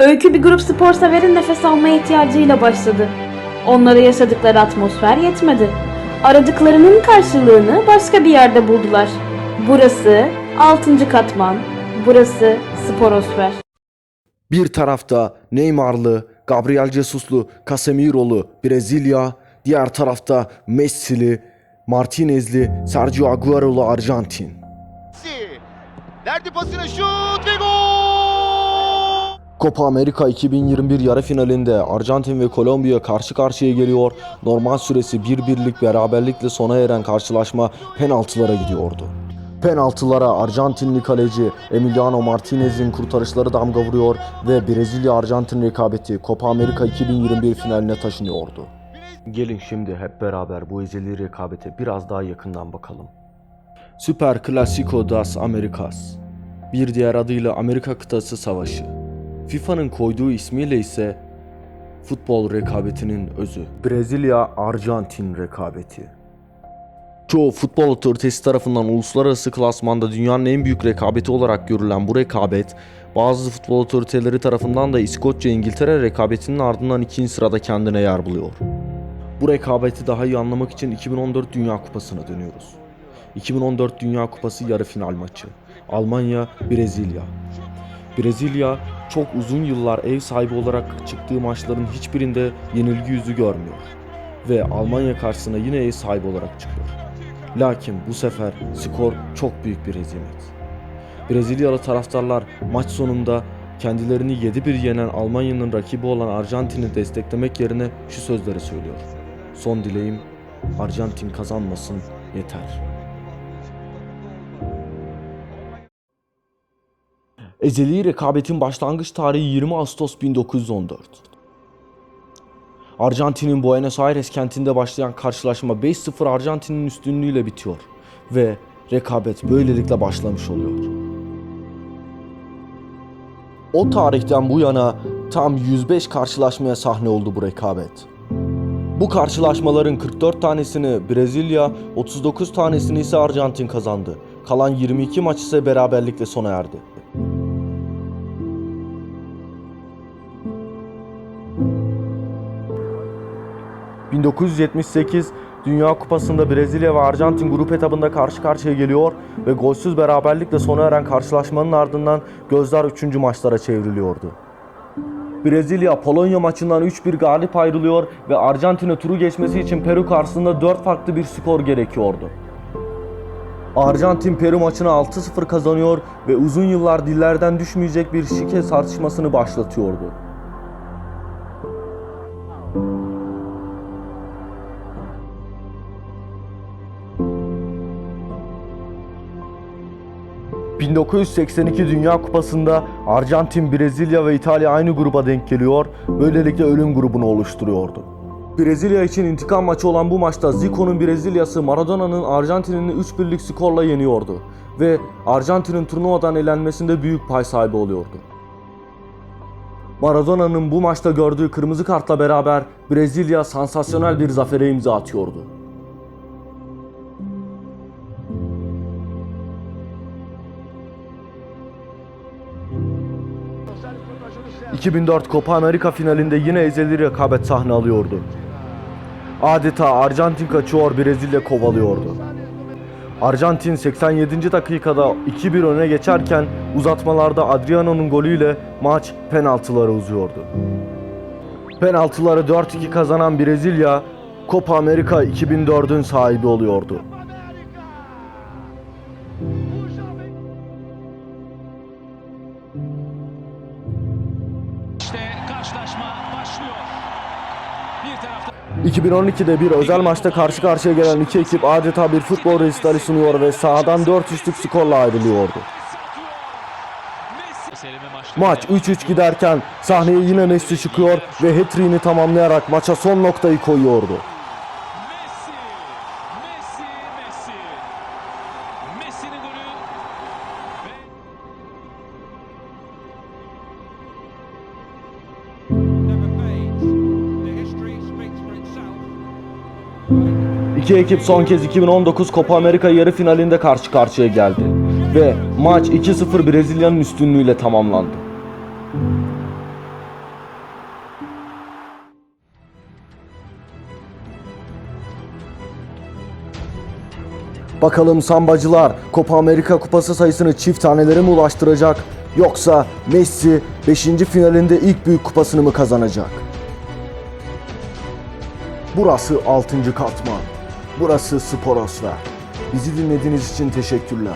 Öykü bir grup spor severin nefes almaya ihtiyacıyla başladı. Onlara yaşadıkları atmosfer yetmedi. Aradıklarının karşılığını başka bir yerde buldular. Burası 6. katman. Burası sporosfer. Bir tarafta Neymar'lı, Gabriel Jesus'lu, Casemiro'lu Brezilya, diğer tarafta Messi'li, Martinez'li, Sergio Agüero'lu Arjantin. Verdi pasını şut ve gol! Copa America 2021 yarı finalinde Arjantin ve Kolombiya karşı karşıya geliyor. Normal süresi bir birlik beraberlikle sona eren karşılaşma penaltılara gidiyordu. Penaltılara Arjantinli kaleci Emiliano Martinez'in kurtarışları damga vuruyor ve Brezilya-Arjantin rekabeti Copa America 2021 finaline taşınıyordu. Gelin şimdi hep beraber bu ezeli rekabete biraz daha yakından bakalım. Super Clásico das Americas bir diğer adıyla Amerika Kıtası Savaşı. FIFA'nın koyduğu ismiyle ise futbol rekabetinin özü. Brezilya-Arjantin rekabeti. Çoğu futbol otoritesi tarafından uluslararası klasmanda dünyanın en büyük rekabeti olarak görülen bu rekabet, bazı futbol otoriteleri tarafından da İskoçya-İngiltere rekabetinin ardından ikinci sırada kendine yer buluyor. Bu rekabeti daha iyi anlamak için 2014 Dünya Kupası'na dönüyoruz. 2014 Dünya Kupası yarı final maçı. Almanya, Brezilya. Brezilya çok uzun yıllar ev sahibi olarak çıktığı maçların hiçbirinde yenilgi yüzü görmüyor. Ve Almanya karşısına yine ev sahibi olarak çıkıyor. Lakin bu sefer skor çok büyük bir hezimet. Brezilyalı taraftarlar maç sonunda kendilerini 7-1 yenen Almanya'nın rakibi olan Arjantin'i desteklemek yerine şu sözleri söylüyor. Son dileğim Arjantin kazanmasın yeter. Ezeli rekabetin başlangıç tarihi 20 Ağustos 1914. Arjantin'in Buenos Aires kentinde başlayan karşılaşma 5-0 Arjantin'in üstünlüğüyle bitiyor ve rekabet böylelikle başlamış oluyor. O tarihten bu yana tam 105 karşılaşmaya sahne oldu bu rekabet. Bu karşılaşmaların 44 tanesini Brezilya, 39 tanesini ise Arjantin kazandı. Kalan 22 maç ise beraberlikle sona erdi. ...1978 Dünya Kupası'nda Brezilya ve Arjantin grup etabında karşı karşıya geliyor ve golsüz beraberlikle sona eren karşılaşmanın ardından gözler 3. maçlara çevriliyordu. Brezilya Polonya maçından 3-1 galip ayrılıyor ve Arjantin'e turu geçmesi için Peru karşısında 4 farklı bir skor gerekiyordu. Arjantin Peru maçını 6-0 kazanıyor ve uzun yıllar dillerden düşmeyecek bir şike tartışmasını başlatıyordu. ...1982 Dünya Kupası'nda Arjantin, Brezilya ve İtalya aynı gruba denk geliyor, böylelikle ölüm grubunu oluşturuyordu. Brezilya için intikam maçı olan bu maçta Zico'nun Brezilya'sı Maradona'nın Arjantin'ini 3-1'lik skorla yeniyordu ve Arjantin'in turnuvadan elenmesinde büyük pay sahibi oluyordu. Maradona'nın bu maçta gördüğü kırmızı kartla beraber Brezilya sansasyonel bir zafere imza atıyordu. ...2004 Copa America finalinde yine ezeli rekabet sahne alıyordu. Adeta Arjantin kaçıyor, Brezilya kovalıyordu. Arjantin 87. dakikada 2-1 öne geçerken uzatmalarda Adriano'nun golüyle maç penaltılara uzuyordu. Penaltıları 4-2 kazanan Brezilya, Copa America 2004'ün sahibi oluyordu. 2012'de bir özel maçta karşı karşıya gelen iki ekip adeta bir futbol resitali sunuyor ve sahadan 4-3'lük skorla ayrılıyordu. Maç 3-3 giderken sahneye yine Messi çıkıyor ve hat-trick'ini tamamlayarak maça son noktayı koyuyordu. İki ekip son kez 2019 Copa Amerika yarı finalinde karşı karşıya geldi ve maç 2-0 Brezilya'nın üstünlüğüyle tamamlandı. Bakalım sambacılar Copa Amerika kupası sayısını çift tanelere mi ulaştıracak yoksa Messi 5. finalinde ilk büyük kupasını mı kazanacak? Burası 6. katman. Burası Sporosfer. Bizi dinlediğiniz için teşekkürler.